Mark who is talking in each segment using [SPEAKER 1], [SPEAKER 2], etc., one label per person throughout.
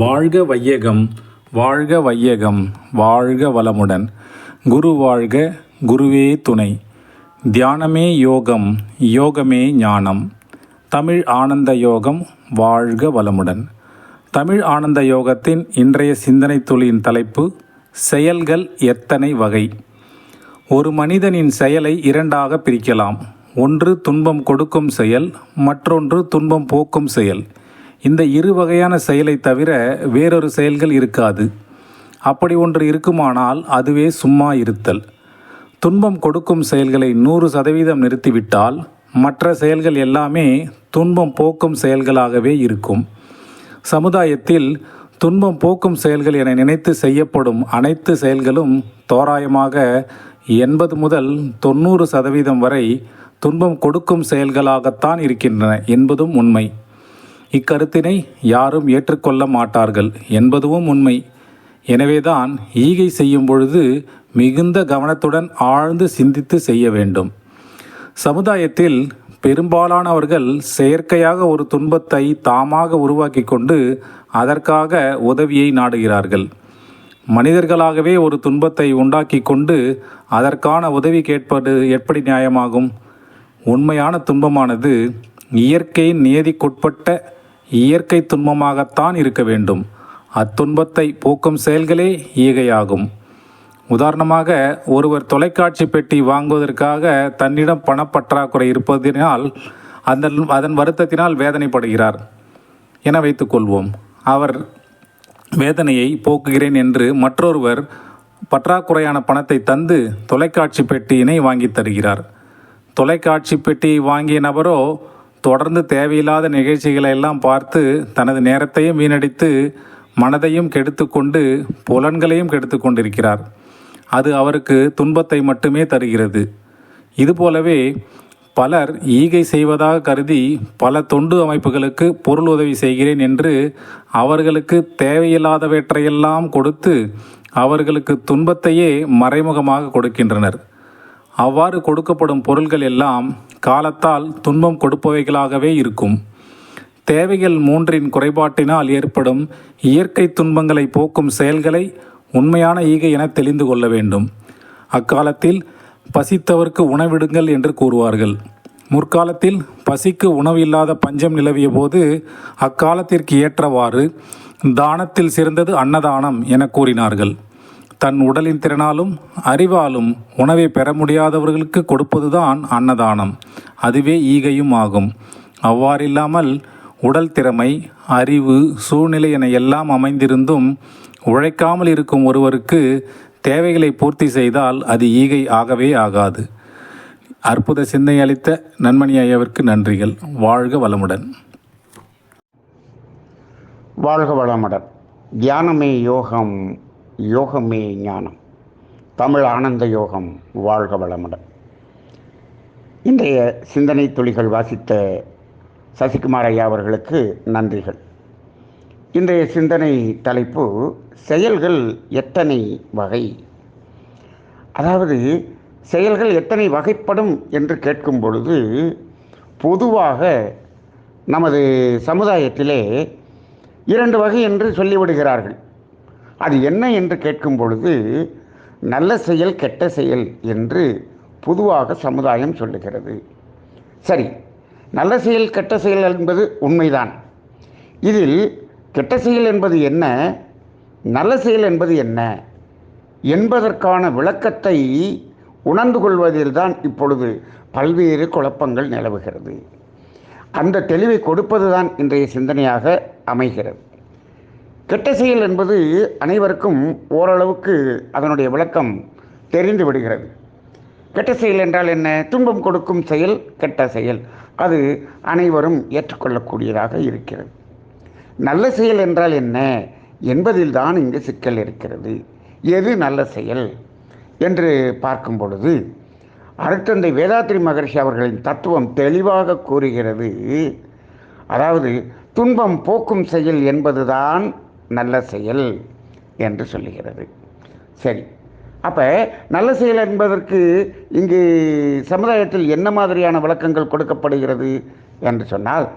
[SPEAKER 1] வாழ்க வையகம் வாழ்க வையகம் வாழ்க வளமுடன். குரு வாழ்க குருவே துணை. தியானமே யோகம் யோகமே ஞானம். தமிழ் ஆனந்த யோகம் வாழ்க வளமுடன். தமிழ் ஆனந்த யோகத்தின் இன்றைய சிந்தனை துளியின் தலைப்பு செயல்கள் எத்தனை வகை? ஒரு மனிதனின் செயலை இரண்டாக பிரிக்கலாம். ஒன்று துன்பம் கொடுக்கும் செயல் மற்றொன்று துன்பம் போக்கும் செயல். இந்த இரு வகையான செயலை தவிர வேறொரு செயல்கள் இருக்காது. அப்படி ஒன்று இருக்குமானால் அதுவே சும்மா இருத்தல். துன்பம் கொடுக்கும் செயல்களை நூறு சதவீதம் நிறுத்திவிட்டால் மற்ற செயல்கள் எல்லாமே துன்பம் போக்கும் செயல்களாகவே இருக்கும். சமுதாயத்தில் துன்பம் போக்கும் செயல்கள் என நினைத்து செய்யப்படும் அனைத்து செயல்களும் தோராயமாக எண்பது முதல் தொண்ணூறு சதவீதம் வரை துன்பம் கொடுக்கும் செயல்களாகத்தான் இருக்கின்றன என்பதும் உண்மை. இக்கருத்தினை யாரும் ஏற்றுக்கொள்ள மாட்டார்கள் என்பதுவும் உண்மை. எனவேதான் ஈகை செய்யும் பொழுது மிகுந்த கவனத்துடன் ஆழ்ந்து சிந்தித்து செய்ய வேண்டும். சமுதாயத்தில் பெரும்பாலானவர்கள் செயற்கையாக ஒரு துன்பத்தை தாமாக உருவாக்கி கொண்டு அதற்காக உதவியை நாடுகிறார்கள். மனிதர்களாகவே ஒரு துன்பத்தை உண்டாக்கி கொண்டு அதற்கான உதவி கேட்பது எப்படி நியாயமாகும்? உண்மையான துன்பமானது இயற்கையின் நியதிக்குட்பட்ட இயற்கை துன்பமாகத்தான் இருக்க வேண்டும். அத்துன்பத்தை போக்கும் செயல்களே ஈகையாகும். உதாரணமாக ஒருவர் தொலைக்காட்சி பெட்டி வாங்குவதற்காக தன்னிடம் பணப்பற்றாக்குறை இருப்பதினால் அந்த அதன் வருத்தத்தினால் வேதனைப்படுகிறார். என வைத்துக்கொள்வோம் அவர் வேதனையை போக்குகிறேன் என்று மற்றொருவர் பற்றாக்குறையான பணத்தை தந்து தொலைக்காட்சி பெட்டியினை வாங்கி தருகிறார். தொலைக்காட்சி பெட்டியை வாங்கிய நபரோ தொடர்ந்து தேவையில்லாத நிகழ்ச்சிகளை எல்லாம் பார்த்து தனது நேரத்தையும் வீணடித்து மனதையும் கெடுத்து கொண்டு புலன்களையும் கெடுத்து கொண்டிருக்கிறார். அது அவருக்கு துன்பத்தை மட்டுமே தருகிறது. இதுபோலவே பலர் ஈகை செய்வதாக கருதி பல தொண்டு அமைப்புகளுக்கு பொருள் உதவி செய்கிறேன் என்று அவர்களுக்கு தேவையில்லாதவற்றையெல்லாம் கொடுத்து அவர்களுக்கு துன்பத்தையே மறைமுகமாக கொடுக்கின்றனர். அவ்வாறு கொடுக்கப்படும் பொருள்கள் எல்லாம் காலத்தால் துன்பம் கொடுப்பவைகளாகவே இருக்கும். தேவைகள் மூன்றின் குறைபாட்டினால் ஏற்படும் இயற்கை துன்பங்களை போக்கும் செயல்களை உண்மையான ஈகை என தெளிந்து கொள்ள வேண்டும். அக்காலத்தில் பசித்தவர்க்கு உணவிடுங்கள் என்று கூறுவார்கள். முற்காலத்தில் பசிக்கு உணவு இல்லாத பஞ்சம் நிலவிய போது அக்காலத்திற்கு ஏற்றவாறு தானத்தில் சிறந்தது அன்னதானம் என கூறினார்கள். தன் உடலின் திறனாலும் அறிவாலும் உணவை பெற முடியாதவர்களுக்கு கொடுப்பதுதான் அன்னதானம். அதுவே ஈகையும் ஆகும். அவ்வாறில்லாமல் உடல் திறமை அறிவு சூழ்நிலை என எல்லாம் அமைந்திருந்தும் உழைக்காமல் இருக்கும் ஒருவருக்கு தேவைகளை பூர்த்தி செய்தால் அது ஈகை ஆகவே ஆகாது. அற்புத சிந்தனை அளித்த நன்மணி ஐயாவிற்கு நன்றிகள். வாழ்க வளமுடன்.
[SPEAKER 2] வாழ்க வளமுடன். தியானமே யோகம். யோகமே ஞானம். தமிழ் ஆனந்த யோகம் வாழ்க வளமுடன். இன்றைய சிந்தனை துளிகள் வாசித்த சசிகுமார் ஐயா அவர்களுக்கு நன்றிகள். இன்றைய சிந்தனை தலைப்பு செயல்கள் எத்தனை வகை? அதாவது செயல்கள் எத்தனை வகைப்படும் என்று கேட்கும் பொழுது பொதுவாக நமது சமுதாயத்திலே இரண்டு வகை என்று சொல்லிவிடுகிறார்கள். அது என்ன என்று கேட்கும் பொழுது நல்ல செயல் கெட்ட செயல் என்று பொதுவாக சமுதாயம் சொல்லுகிறது. சரி நல்ல செயல் கெட்ட செயல் என்பது உண்மைதான். இதில் கெட்ட செயல் என்பது என்ன நல்ல செயல் என்பது என்ன என்பதற்கான விளக்கத்தை உணர்ந்து கொள்வதில்தான் இப்பொழுது பல்வேறு குழப்பங்கள் நிலவுகிறது. அந்த தெளிவை கொடுப்பதுதான் இன்றைய சிந்தனையாக அமைகிறது. கெட்ட செயல் என்பது அனைவருக்கும் ஓரளவுக்கு அதனுடைய விளக்கம் தெரிந்து விடுகிறது. கெட்ட செயல் என்றால் என்ன? துன்பம் கொடுக்கும் செயல் கெட்ட செயல். அது அனைவரும் ஏற்றுக்கொள்ளக்கூடியதாக இருக்கிறது. நல்ல செயல் என்றால் என்ன? என்பதில் தான் இங்கு சிக்கல் இருக்கிறது. எது நல்ல செயல்? என்று பார்க்கும் பொழுது அருத்தந்தை வேதாத்திரி மகர்ஷி அவர்களின் தத்துவம் தெளிவாக கூறுகிறது. அதாவது துன்பம் போக்கும் செயல் என்பதுதான் நல்ல செயல் என்று சொல்லுகிறது. சரி. அப்போ நல்ல செயல் என்பதற்கு இங்கு சமுதாயத்தில் என்ன மாதிரியான விளக்கங்கள் கொடுக்கப்படுகிறது என்று சொன்னால்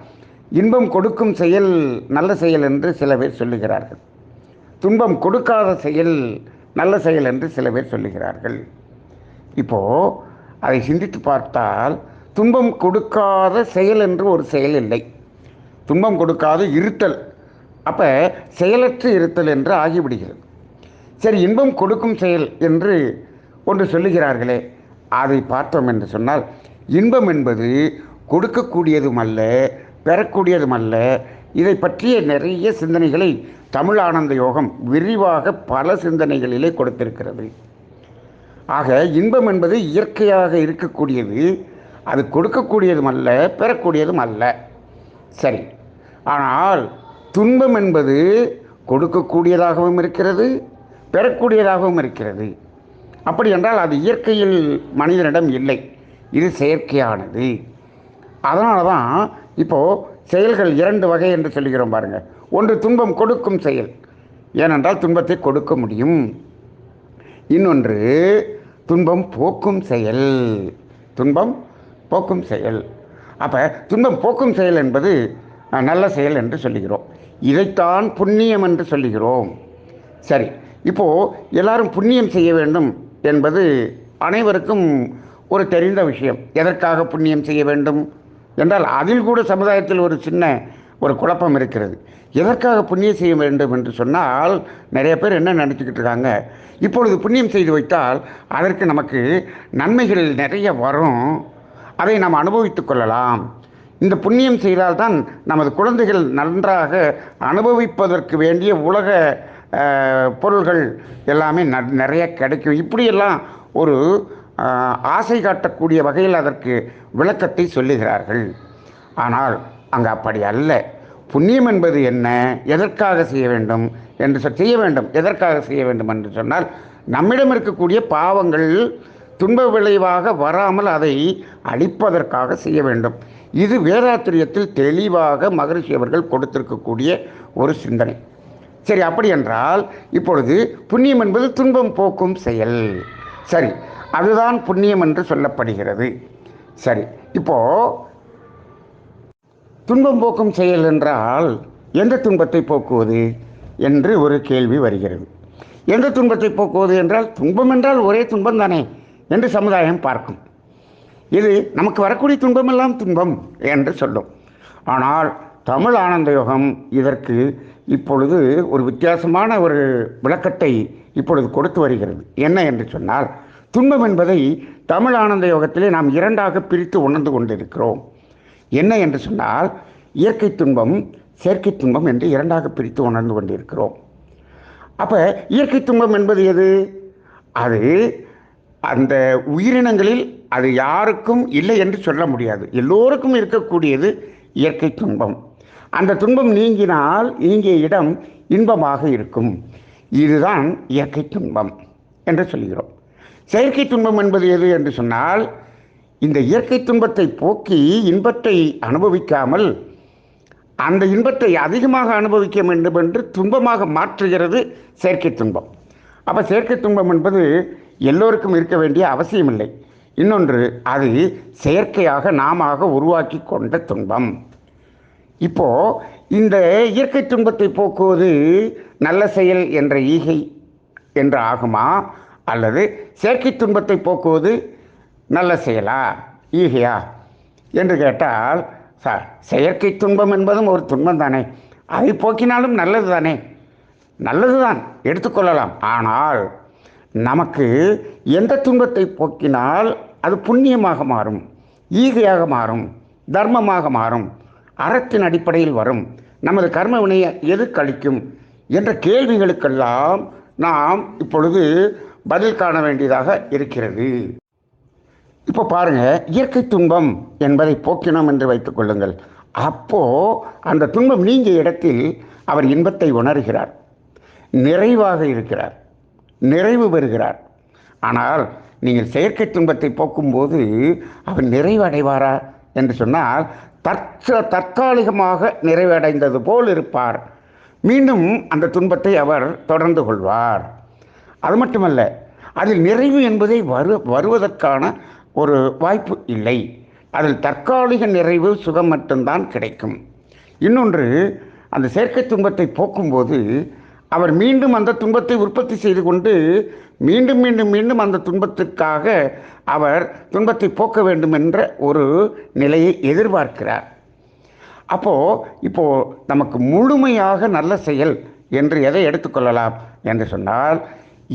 [SPEAKER 2] இன்பம் கொடுக்கும் செயல் நல்ல செயல் என்று சில பேர் சொல்லுகிறார்கள். துன்பம் கொடுக்காத செயல் நல்ல செயல் என்று சில பேர் சொல்லுகிறார்கள். இப்போது அதை சிந்தித்து பார்த்தால் துன்பம் கொடுக்காத செயல் என்று ஒரு செயல் இல்லை. துன்பம் கொடுக்காத இருத்தல் அப்போ செயலற்று இருத்தல் என்று ஆகிவிடுகிறது. சரி இன்பம் கொடுக்கும் செயல் என்று ஒன்று சொல்லுகிறார்களே அதை பார்த்தோம் என்று சொன்னால் இன்பம் என்பது கொடுக்கக்கூடியதும் அல்ல பெறக்கூடியதும் அல்ல. இதை பற்றிய நிறைய சிந்தனைகளை தமிழ் ஆனந்த யோகம் விரிவாக பல சிந்தனைகளிலே கொடுத்திருக்கிறது. ஆக இன்பம் என்பது இயற்கையாக இருக்கக்கூடியது அது கொடுக்கக்கூடியதும் அல்ல பெறக்கூடியதும் அல்ல. சரி ஆனால் துன்பம் என்பது கொடுக்கக்கூடியதாகவும் இருக்கிறது பெறக்கூடியதாகவும் இருக்கிறது. அப்படி என்றால் அது இயற்கையில் மனிதனிடம் இல்லை இது செயற்கையானது. அதனால தான் இப்போது செயல்கள் இரண்டு வகை என்று சொல்கிறோம் பாருங்கள் ஒன்று துன்பம் கொடுக்கும் செயல் ஏனென்றால் துன்பத்தை கொடுக்க முடியும். இன்னொன்று துன்பம் போக்கும் செயல் துன்பம் போக்கும் செயல். அப்போ துன்பம் போக்கும் செயல் என்பது நல்ல செயல் என்று சொல்லுகிறோம் இதைத்தான் புண்ணியம் என்று சொல்லுகிறோம். சரி இப்போது எல்லாரும் புண்ணியம் செய்ய வேண்டும் என்பது அனைவருக்கும் ஒரு தெரிந்த விஷயம். எதற்காக புண்ணியம் செய்ய வேண்டும்? என்றால் அதில் கூட சமுதாயத்தில் ஒரு சின்ன ஒரு குழப்பம் இருக்கிறது. எதற்காக புண்ணியம் செய்ய வேண்டும் என்று சொன்னால் நிறைய பேர் என்ன நினச்சிக்கிட்டு இருக்காங்க? இப்பொழுது புண்ணியம் செய்து வைத்தால் அதற்கு நமக்கு நன்மைகள் நிறைய வரும். அதை நாம் அனுபவித்துக் கொள்ளலாம். இந்த புண்ணியம் செய்தால்தான் நமது குழந்தைகள் நன்றாக அனுபவிப்பதற்கு வேண்டிய உலக பொருள்கள் எல்லாமே ந- நிறைய கிடைக்கும். இப்படியெல்லாம் ஒரு ஆசை காட்டக்கூடிய வகையில் அதற்கு விளக்கத்தை சொல்லுகிறார்கள். ஆனால் அங்கே அப்படி அல்ல. புண்ணியம் என்பது என்ன? எதற்காக செய்ய வேண்டும் என்று செய்ய வேண்டும். எதற்காக செய்ய வேண்டும் என்று சொன்னால் நம்மிடம் இருக்கக்கூடிய பாவங்கள் துன்ப விளைவாக வராமல் அதை அழிப்பதற்காக செய்ய வேண்டும். இது வேதாத்திரியத்தில் தெளிவாக மகரிஷி அவர்கள் கொடுத்திருக்கக்கூடிய ஒரு சிந்தனை. சரி அப்படி என்றால் இப்பொழுது புண்ணியம் என்பது துன்பம் போக்கும் செயல். சரி அதுதான் புண்ணியம் என்று சொல்லப்படுகிறது. சரி இப்போ துன்பம் போக்கும் செயல் என்றால் எந்த துன்பத்தை போக்குவது என்று ஒரு கேள்வி வருகிறது. எந்த துன்பத்தை போக்குவது என்றால் துன்பம் என்றால் ஒரே துன்பம் தானே என்று சமுதாயம் பார்க்கும். இது நமக்கு வரக்கூடிய துன்பமெல்லாம் துன்பம் என்று சொல்லும். ஆனால் தமிழ் ஆனந்த யோகம் இதற்கு இப்பொழுது ஒரு வித்தியாசமான ஒரு விளக்கத்தை இப்பொழுது கொடுத்து வருகிறது. என்ன என்று சொன்னால் துன்பம் என்பதை தமிழ் ஆனந்த யோகத்திலே நாம் இரண்டாக பிரித்து உணர்ந்து கொண்டிருக்கிறோம். என்ன என்று சொன்னால் இயற்கை துன்பம் செயற்கை துன்பம் என்று இரண்டாக பிரித்து உணர்ந்து கொண்டிருக்கிறோம். அப்போ இயற்கை துன்பம் என்பது எது? அது அந்த உயிரினங்களில் அது யாருக்கும் இல்லை என்று சொல்ல முடியாது. எல்லோருக்கும் இருக்கக்கூடியது இயற்கை துன்பம். அந்த துன்பம் நீங்கினால் நீங்கிய இடம் இன்பமாக இருக்கும். இதுதான் இயற்கை துன்பம் என்று சொல்கிறோம். செயற்கை துன்பம் என்பது எது என்று சொன்னால் இந்த இயற்கை துன்பத்தை போக்கி இன்பத்தை அனுபவிக்காமல் அந்த இன்பத்தை அதிகமாக அனுபவிக்க வேண்டும் என்று துன்பமாக மாற்றுகிறது செயற்கை துன்பம். அப்போ செயற்கை துன்பம் என்பது எல்லோருக்கும் இருக்க வேண்டிய அவசியமில்லை. இன்னொன்று அது செயற்கையாக நாம உருவாக்கி கொண்ட துன்பம். இப்போ இந்த இயற்கை துன்பத்தை போக்குவது நல்ல செயல் என்ற ஈகை என்று ஆகுமா? அல்லது செயற்கை துன்பத்தை போக்குவது நல்ல செயலா? ஈகையா? என்று கேட்டால் சார் செயற்கை துன்பம் என்பதும் ஒரு துன்பம் தானே. அதை போக்கினாலும் நல்லது தானே நல்லதுதான் எடுத்துக்கொள்ளலாம் ஆனால் நமக்கு எந்த துன்பத்தை போக்கினால் அது புண்ணியமாக மாறும் ஈகையாக மாறும் தர்மமாக மாறும் அறத்தின் அடிப்படையில் வரும். நமது கர்ம வினையை எது கழிக்கும் என்ற கேள்விகளுக்கெல்லாம் நாம் இப்பொழுது பதில் காண வேண்டியதாக இருக்கிறது. இப்போ பாருங்கள் இயற்கை துன்பம் என்பதை போக்கினோம் என்று வைத்துக் கொள்ளுங்கள். அந்த துன்பம் நீங்கிய இடத்தில் அவர் இன்பத்தை உணர்கிறார் நிறைவாக இருக்கிறார். நிறைவு பெறுகிறார். ஆனால் நீங்கள் செயற்கை துன்பத்தை போக்கும்போது அவர் நிறைவடைவாரா என்று சொன்னால் தற்ச தற்காலிகமாக நிறைவடைந்தது போல் இருப்பார். மீண்டும் அந்த துன்பத்தை அவர் தொடர்ந்து கொள்வார். அது மட்டுமல்ல அதில் நிறைவு என்பதை வரு வருவதற்கான ஒரு வாய்ப்பு இல்லை. அதில் தற்காலிக நிறைவு சுகம் மட்டும்தான் கிடைக்கும். இன்னொன்று அந்த செயற்கை துன்பத்தை போக்கும்போது அவர் மீண்டும் அந்த துன்பத்தை உற்பத்தி செய்து கொண்டு மீண்டும் மீண்டும் மீண்டும் அந்த துன்பத்திற்காக அவர் துன்பத்தை போக்க வேண்டும் என்ற ஒரு நிலையை எதிர்பார்க்கிறார். அப்போது இப்போது நமக்கு முழுமையாக நல்ல செயல் என்று எதை எடுத்துக்கொள்ளலாம் என்று சொன்னால்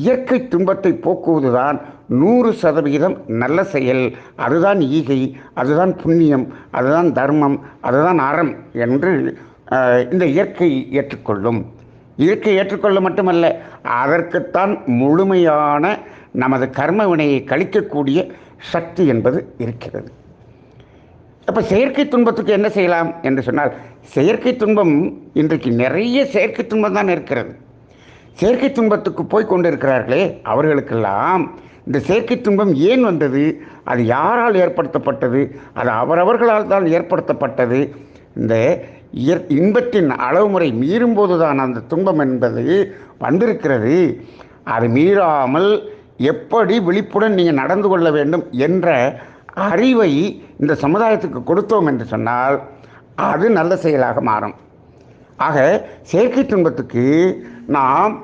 [SPEAKER 2] இயற்கை துன்பத்தை போக்குவதுதான் நூறு சதவிகிதம் நல்ல செயல். அதுதான் ஈகை அதுதான் புண்ணியம் அதுதான் தர்மம் அதுதான் அறம் என்று இந்த இயற்கை ஏற்றுக்கொள்ளும். இயற்கை ஏற்றுக்கொள்ள மட்டுமல்ல அதற்குத்தான் முழுமையான நமது கர்ம வினையை கழிக்கக்கூடிய சக்தி என்பது இருக்கிறது. அப்போ செயற்கை துன்பத்துக்கு என்ன செய்யலாம் என்று சொன்னால் செயற்கை துன்பம் இன்றைக்கு நிறைய செயற்கை துன்பம் தான் இருக்கிறது. செயற்கை துன்பத்துக்கு போய் கொண்டிருக்கிறார்களே அவர்களுக்கெல்லாம் இந்த செயற்கை துன்பம் ஏன் வந்தது? அது யாரால் ஏற்படுத்தப்பட்டது? அது அவரவர்களால் தான் ஏற்படுத்தப்பட்டது. இந்த இயற் இன்பத்தின் அளவுமுறை மீறும்போது தான் அந்த துன்பம் என்பது வந்திருக்கிறது. அது மீறாமல் எப்படி விழிப்புடன் நீங்கள் நடந்து கொள்ள வேண்டும் என்ற அறிவை இந்த சமுதாயத்துக்கு கொடுத்தோம் என்று சொன்னால் அது நல்ல செயலாக மாறும். ஆக செயற்கை துன்பத்துக்கு நாம்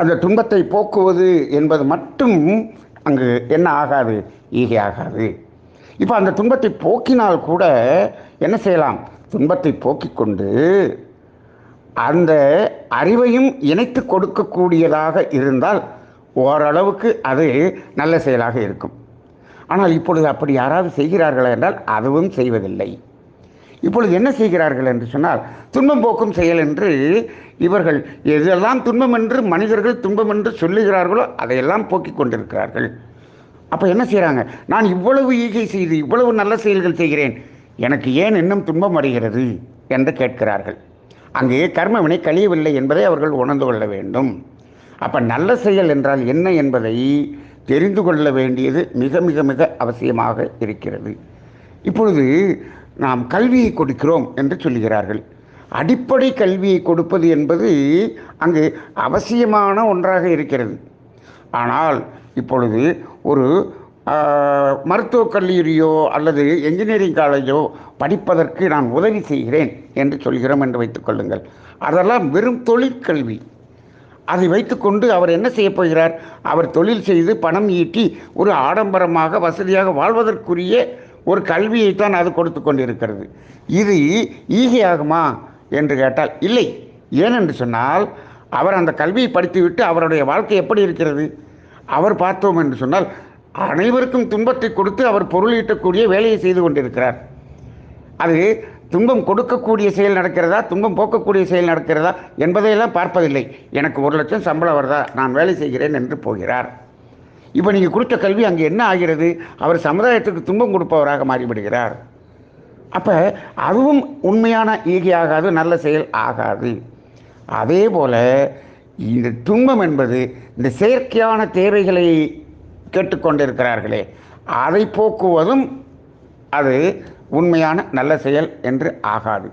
[SPEAKER 2] அந்த துன்பத்தை போக்குவது என்பது மட்டும் அங்கு என்ன ஆகாது? ஈகை ஆகாது. இப்போ அந்த துன்பத்தை போக்கினால் கூட என்ன செய்யலாம்? துன்பத்தை போக்கிக் கொண்டு அந்த அறிவையும் இணைத்து கொடுக்கக்கூடியதாக இருந்தால் ஓரளவுக்கு அது நல்ல செயலாக இருக்கும். ஆனால் இப்பொழுது அப்படி யாராவது செய்கிறார்களா என்றால் அதுவும் செய்வதில்லை. இப்பொழுது என்ன செய்கிறார்கள் என்று சொன்னால் துன்பம் போக்கும் செயல் என்று இவர்கள் எதெல்லாம் துன்பம் என்று மனிதர்கள் துன்பம் என்று சொல்லுகிறார்களோ அதையெல்லாம் போக்கிக் கொண்டிருக்கிறார்கள். அப்போ என்ன செய்கிறாங்க நான் இவ்வளவு ஈகை செய்து இவ்வளவு நல்ல செயல்கள் செய்கிறேன். எனக்கு ஏன் இன்னும் துன்பம் வருகிறது? என்று கேட்கிறார்கள். அங்கே கர்மவினை கழியவில்லை என்பதை அவர்கள் உணர்ந்து கொள்ள வேண்டும். அப்போ நல்ல செயல் என்றால் என்ன என்பதை தெரிந்து கொள்ள வேண்டியது மிக மிக மிக அவசியமாக இருக்கிறது. இப்பொழுது நாம் கல்வியை கொடுக்கிறோம் என்று சொல்லுகிறார்கள் அடிப்படை கல்வியை கொடுப்பது என்பது அங்கு அவசியமான ஒன்றாக இருக்கிறது. ஆனால் இப்பொழுது ஒரு மருத்துவக் கல்லூரியோ அல்லது என்ஜினியரிங் காலேஜோ படிப்பதற்கு நான் உதவி செய்கிறேன் என்று சொல்கிறோம் என்று வைத்துக்கொள்ளுங்கள் அதெல்லாம் வெறும் தொழிற்கல்வி அதை வைத்துக்கொண்டு அவர் என்ன செய்ய போகிறார்? அவர் தொழில் செய்து பணம் ஈட்டி ஒரு ஆடம்பரமாக வசதியாக வாழ்வதற்குரிய ஒரு கல்வியைத்தான் அது கொடுத்து கொண்டிருக்கிறது. இது ஈகையாகுமா என்று கேட்டால் இல்லை. ஏனென்று சொன்னால் அவர் அந்த கல்வியை படித்துவிட்டு அவருடைய வாழ்க்கை எப்படி இருக்கிறது? அவர் பார்த்தோம் என்று சொன்னால் அனைவருக்கும் துன்பத்தை கொடுத்து அவர் பொருள் ஈட்டக்கூடிய வேலையை செய்து கொண்டிருக்கிறார். அது துன்பம் கொடுக்கக்கூடிய செயல் நடக்கிறதா துன்பம் போக்கக்கூடிய செயல் நடக்கிறதா என்பதையெல்லாம் பார்ப்பதில்லை. எனக்கு ஒரு லட்சம் சம்பளம் வருதா நான் வேலை செய்கிறேன் என்று போகிறார். இப்போ நீங்கள் கொடுத்த கல்வி அங்கே என்ன ஆகிறது? அவர் சமுதாயத்துக்கு துன்பம் கொடுப்பவராக மாறிவிடுகிறார். அப்போ அதுவும் உண்மையான ஈகை ஆகாது நல்ல செயல் ஆகாது. அதே போல் இந்த துன்பம் என்பது இந்த செயற்கையான தேவைகளை கேட்டுக்கொண்டிருக்கிறார்களே அதை போக்குவதும் அது உண்மையான நல்ல செயல் என்று ஆகாது.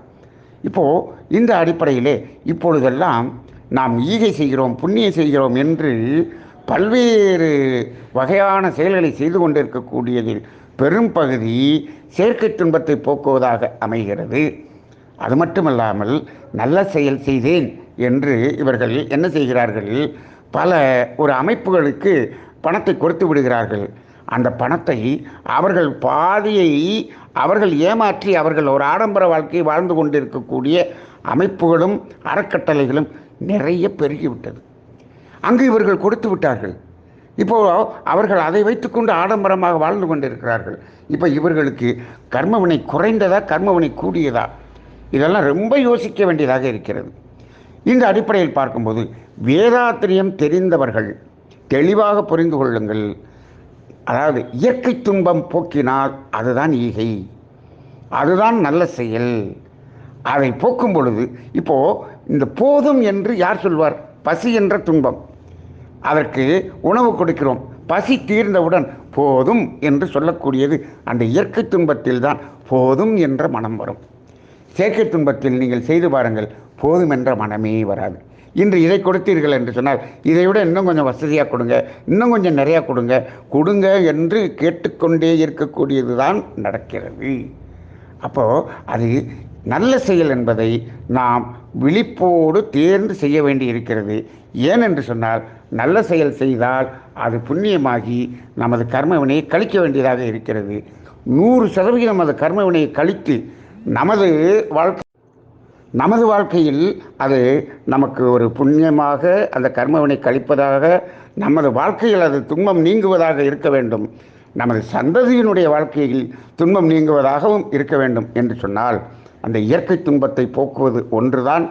[SPEAKER 2] இப்போது இந்த அடிப்படையிலே இப்பொழுதெல்லாம் நாம் ஈகை செய்கிறோம் புண்ணியம் செய்கிறோம் என்று பல்வேறு வகையான செயல்களை செய்து கொண்டிருக்கக்கூடியதில் பெரும் பகுதி செயற்கை துன்பத்தை போக்குவதாக அமைகிறது. அது மட்டுமல்லாமல் நல்ல செயல் செய்தேன் என்று இவர்கள் என்ன செய்கிறார்கள்? பல ஒரு அமைப்புகளுக்கு பணத்தை கொடுத்து விடுகிறார்கள். அந்த பணத்தை அவர்கள் பாதியை அவர்கள் ஏமாற்றி அவர்கள் ஒரு ஆடம்பர வாழ்க்கையை வாழ்ந்து கொண்டிருக்கக்கூடிய அமைப்புகளும் அறக்கட்டளைகளும் நிறைய பெருகிவிட்டது. அங்கு இவர்கள் கொடுத்து விட்டார்கள். இப்போ அவர்கள் அதை வைத்துக்கொண்டு ஆடம்பரமாக வாழ்ந்து கொண்டிருக்கிறார்கள். இப்போ இவர்களுக்கு கர்மவினை குறைந்ததா கர்மவினை கூடியதா? இதெல்லாம் ரொம்ப யோசிக்க வேண்டியதாக இருக்கிறது. இந்த அடிப்படையில் பார்க்கும்போது வேதாத்திரியம் தெரிந்தவர்கள் தெளிவாக புரிந்து கொள்ளுங்கள். அதாவது இயற்கை துன்பம் போக்கினால் அதுதான் ஈகை. அதுதான் நல்ல செயல். அதை போக்கும் பொழுது இப்போது இந்த போதும் என்று யார் சொல்வார்? பசி என்ற துன்பம். அதற்கு உணவு கொடுக்கிறோம். பசி தீர்ந்தவுடன் போதும் என்று சொல்லக்கூடியது. அந்த இயற்கை துன்பத்தில் தான் போதும் என்ற மனம் வரும். செயற்கை துன்பத்தில் நீங்கள் செய்து பாருங்கள். போதும் என்ற மனமே வராது. இன்று இதை கொடுத்தீர்கள் என்று சொன்னால் இதை விட இன்னும் கொஞ்சம் வசதியாக கொடுங்க. இன்னும் கொஞ்சம் நிறையா கொடுங்க. கொடுங்க என்று கேட்டுக்கொண்டே இருக்கக்கூடியது தான் நடக்கிறது. அப்போது அது நல்ல செயல் என்பதை நாம் விழிப்போடு தேர்ந்து செய்ய வேண்டி இருக்கிறது ஏனென்று சொன்னால் நல்ல செயல் செய்தால் அது புண்ணியமாகி நமது கர்மவினையை கழிக்க வேண்டியதாக இருக்கிறது. நூறு சதவிகிதம் அது கர்மவினையை கழித்து நமது வாழ்க்கை நமது வாழ்க்கையில் அது நமக்கு ஒரு புண்ணியமாக அந்த கர்மவினை கழிப்பதாக நமது வாழ்க்கையில் அது துன்பம் நீங்குவதாக இருக்க வேண்டும். நமது சந்ததியினுடைய வாழ்க்கையில் துன்பம் நீங்குவதாகவும் இருக்க வேண்டும் என்று சொன்னால் அந்த இயற்கை துன்பத்தை போக்குவது ஒன்றுதான்.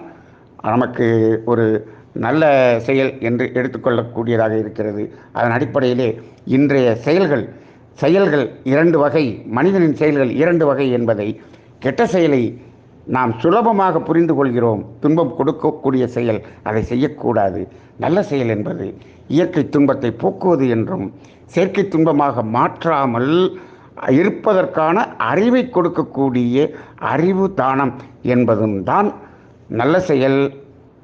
[SPEAKER 2] நமக்கு ஒரு நல்ல செயல் என்று எடுத்துக்கொள்ளக்கூடியதாக இருக்கிறது. அதன் அடிப்படையிலே இன்றைய செயல்கள் செயல்கள் இரண்டு வகை மனிதனின் செயல்கள் இரண்டு வகை என்பதை கெட்ட செயலை நாம் சுலபமாக புரிந்து கொள்கிறோம். துன்பம் கொடுக்கக்கூடிய செயல் அதை செய்யக்கூடாது. நல்ல செயல் என்பது இயற்கை துன்பத்தை போக்குவது என்றும் செயற்கை துன்பமாக மாற்றாமல் இருப்பதற்கான அறிவை கொடுக்கக்கூடிய அறிவு தானம் என்பதும் தான் நல்ல செயல்.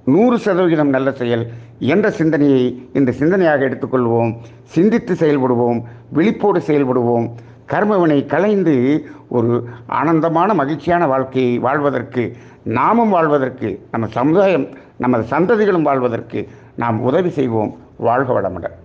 [SPEAKER 2] நூறு சதவிகிதம் நல்ல செயல் என்ற சிந்தனையை இந்த சிந்தனையாக எடுத்துக்கொள்வோம். சிந்தித்து செயல்படுவோம். விழிப்போடு செயல்படுவோம். கர்மவினை கலைந்து ஒரு ஆனந்தமான மகிழ்ச்சியான வாழ்க்கையை வாழ்வதற்கு நாமும் வாழ்வதற்கு நம்ம சமுதாயம் நமது சந்ததிகளும் வாழ்வதற்கு நாம் உதவி செய்வோம். வாழ்க வளமுடன்.